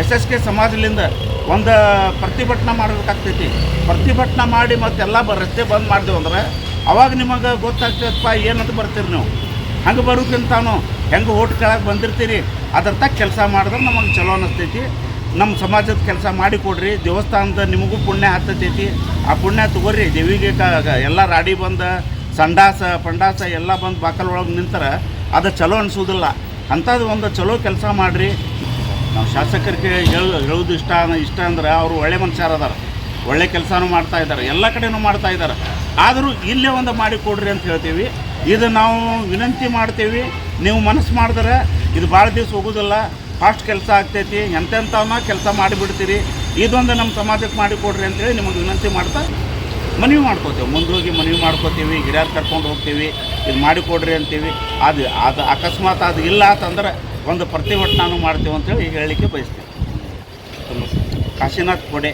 S S K ಸಮಾಜದಿಂದ ಒಂದು ಪ್ರತಿಭಟನೆ ಮಾಡಬೇಕಾಗ್ತೈತಿ. ಪ್ರತಿಭಟನೆ ಮಾಡಿ ಮತ್ತೆಲ್ಲ ಬ ರಸ್ತೆ ಬಂದ್ ಮಾಡಿದೆವು ಅಂದ್ರೆ ಅವಾಗ ನಿಮಗೆ ಗೊತ್ತಾಗ್ತದಪ್ಪ ಏನಂತ ಬರ್ತೀರಿ ನೀವು. ಹಂಗೆ ಬರೋಕ್ಕಿಂತಾನು ಹೆಂಗೆ ಓಟ್ ಕೆಳಗೆ ಬಂದಿರ್ತೀರಿ? ಅದ್ರ ತಕ್ಕ ಕೆಲಸ ಮಾಡಿದ್ರೆ ನಮಗೆ ಚಲೋ ಅನ್ನಿಸ್ತೈತಿ ನಮ್ಮ ಸಮಾಜದ ಕೆಲಸ ಮಾಡಿ ಕೊಡ್ರಿ. ದೇವಸ್ಥಾನದ ನಿಮಗೂ ಪುಣ್ಯ ಹತ್ತತೈತಿ ಆ ಪುಣ್ಯ ತಗೋರಿ. ದೇವಿಗೆ ಎಲ್ಲ ರಾಡಿ ಬಂದ, ಸಂಡಾಸ, ಪಂಡಾಸ ಎಲ್ಲ ಬಂದು ಬಾಕಲ್ ಒಳಗೆ ನಿಂತರ ಅದು ಚಲೋ ಅನಿಸೋದಿಲ್ಲ. ಅಂಥದ್ದು ಒಂದು ಚಲೋ ಕೆಲಸ ಮಾಡಿರಿ. ನಾವು ಶಾಸಕರಿಗೆ ಹೇಳ ಹೇಳೋದು ಇಷ್ಟ ಇಷ್ಟ ಅಂದ್ರೆ ಅವರು ಒಳ್ಳೆ ಮನುಷ್ಯರು ಅದಾರ. ಒಳ್ಳೆ ಕೆಲಸನೂ ಮಾಡ್ತಾ ಇದ್ದಾರೆ. ಎಲ್ಲ ಕಡೆನೂ ಮಾಡ್ತಾ ಇದ್ದಾರೆ. ಆದರೂ ಇಲ್ಲೇ ಒಂದು ಮಾಡಿ ಕೊಡ್ರಿ ಅಂತ ಹೇಳ್ತೀವಿ. ಇದು ನಾವು ವಿನಂತಿ ಮಾಡ್ತೀವಿ. ನೀವು ಮನಸ್ಸು ಮಾಡಿದ್ರೆ ಇದು ಭಾಳ ದಿವಸ ಹೋಗೋದಿಲ್ಲ. ಫಾಸ್ಟ್ ಕೆಲಸ ಆಗ್ತೈತಿ. ಎಂತೆಂಥವನ್ನ ಕೆಲಸ ಮಾಡಿಬಿಡ್ತೀರಿ. ಇದೊಂದು ನಮ್ಮ ಸಮಾಜಕ್ಕೆ ಮಾಡಿ ಕೊಡ್ರಿ ಅಂತೇಳಿ ನಿಮಗೆ ವಿನಂತಿ ಮಾಡ್ತಾ ಮನವಿ ಮಾಡ್ಕೋತೀವಿ. ಮುಂದೋಗಿ ಮನವಿ ಮಾಡ್ಕೋತೀವಿ. ಹಿರಿಯರು ಕರ್ಕೊಂಡು ಹೋಗ್ತೀವಿ. ಇದು ಮಾಡಿಕೊಡ್ರಿ ಅಂತೀವಿ. ಅದು ಅದು ಅಕಸ್ಮಾತ್ ಅದು ಇಲ್ಲ ಅಂತಂದ್ರೆ ಒಂದು ಪ್ರತಿಭಟನೆ ಮಾಡ್ತೀವಿ ಅಂತೇಳಿ ಈಗ ಹೇಳಲಿಕ್ಕೆ ಬಯಸ್ತೀವಿ ಕಾಶಿನಾಥ್ ಕೊಡೆ